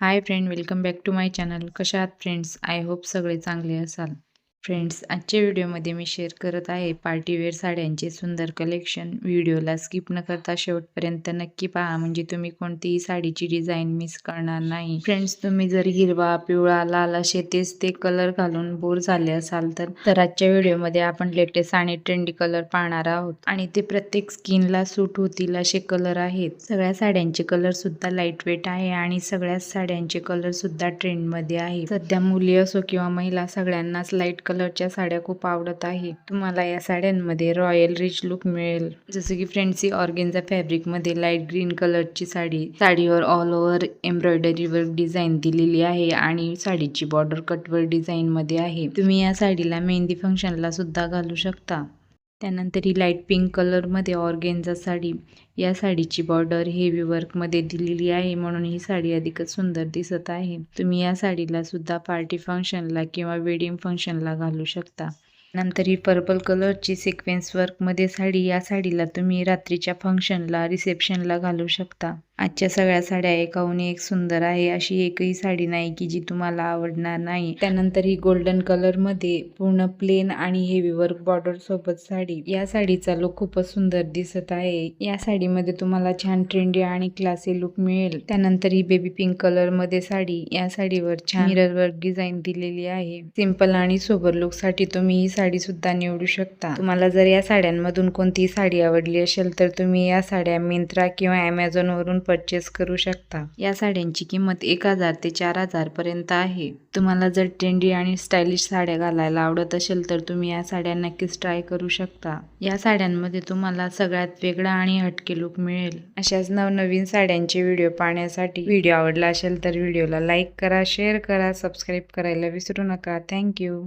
Hi friend welcome back to my channel कशा आहात friends I hope सगळे चांगले असाल. फ्रेंड्स आजच्या व्हिडिओमध्ये मी शेअर करत आहे पार्टीवेअर साड्यांचे सुंदर कलेक्शन व्हिडिओला स्किप न करता शेवटपर्यंत नक्की पहा म्हणजे तुम्ही कोणतीही साडीची डिझाईन मिस करणार नाही. फ्रेंड्स तुम्ही जर हिरवा पिवळा लाल असे तेच ते कलर घालून बोर झाले असाल तर तर आजच्या व्हिडिओमध्ये आपण लेटेस्ट आणि ट्रेंडी कलर पाहणार आहोत. आणि ते प्रत्येक स्किनला सूट होतील असे कलर आहेत. सगळ्या साड्यांचे कलर सुद्धा लाइट वेट आहे आणि सगळ्याच साड्यांचे कलर सुद्धा ट्रेंडमध्ये आहे. सध्या मुली असो किंवा महिला सगळ्यांनाच लाइट कलरच्या साड्या खूप आवडत आहे तुम्हाला या साड्यांमध्ये रॉयल रिच लुक मिळेल. जसं की फ्रेंड्सी ऑर्गेन्झा फॅब्रिकमध्ये लाइट ग्रीन कलरची साडी साडीवर all over embroidery work design दिलेली आहे आणि साडीची बॉर्डर कटवर डिझाईन मध्ये आहे. तुम्ही या साडीला मेहंदी फंक्शनला सुद्धा घालू शकता. त्यानंतर ही लाइट पिंक कलरमध्ये ऑर्गेन्झा साडी या साडीची बॉर्डर हेवी वर्कमध्ये दिलेली आहे म्हणून ही साडी अधिकच सुंदर दिसत आहे. तुम्ही या साडीला सुद्धा पार्टी फंक्शनला किंवा वेडिंग फंक्शनला घालू शकता. नंतर ही पर्पल कलरची सिक्वेन्स वर्कमध्ये साडी या साडीला तुम्ही रात्रीच्या फंक्शनला रिसेप्शनला घालू शकता. आजच्या सगळ्या साड्या एकाहून एक सुंदर आहे अशी एकही साडी नाही की जी तुम्हाला आवडणार नाही. त्यानंतर ही गोल्डन कलरमध्ये पूर्ण प्लेन आणि हेवी वर्क बॉर्डर सोबत साडी. या साडीचा लुक खूपच सुंदर दिसत आहे. या साडीमध्ये तुम्हाला छान ट्रेंडी आणि क्लासी लुक मिळेल. त्यानंतर ही बेबी पिंक कलरमध्ये साडी. या साडीवर छान मिरर वर्क डिझाईन दिलेली आहे. सिंपल आणि सोबर लुकसाठी तुम्ही ही साडी सुद्धा निवडू शकता. तुम्हाला जर या साड्यांमधून कोणतीही साडी आवडली असेल तर तुम्ही या साड्या मिंत्रा किंवा अमेझॉन वरून परचेस करू शकता. या साड्यांची किंमत एक हजार ते चार हजार पर्यंत आहे. तुम्हाला जर ट्रेंडी आणि स्टायलिश साड्या घालायला आवडत असेल तर तुम्ही या साड्या नक्कीच ट्राय करू शकता. या साड्यांमध्ये तुम्हाला सगळ्यात वेगळा आणि हटके लुक मिळेल. अशाच नवनवीन साड्यांचे व्हिडिओ पाहण्यासाठी व्हिडिओ आवडला असेल तर व्हिडिओला लाईक करा शेअर करा सबस्क्राईब करायला विसरू नका. थँक्यू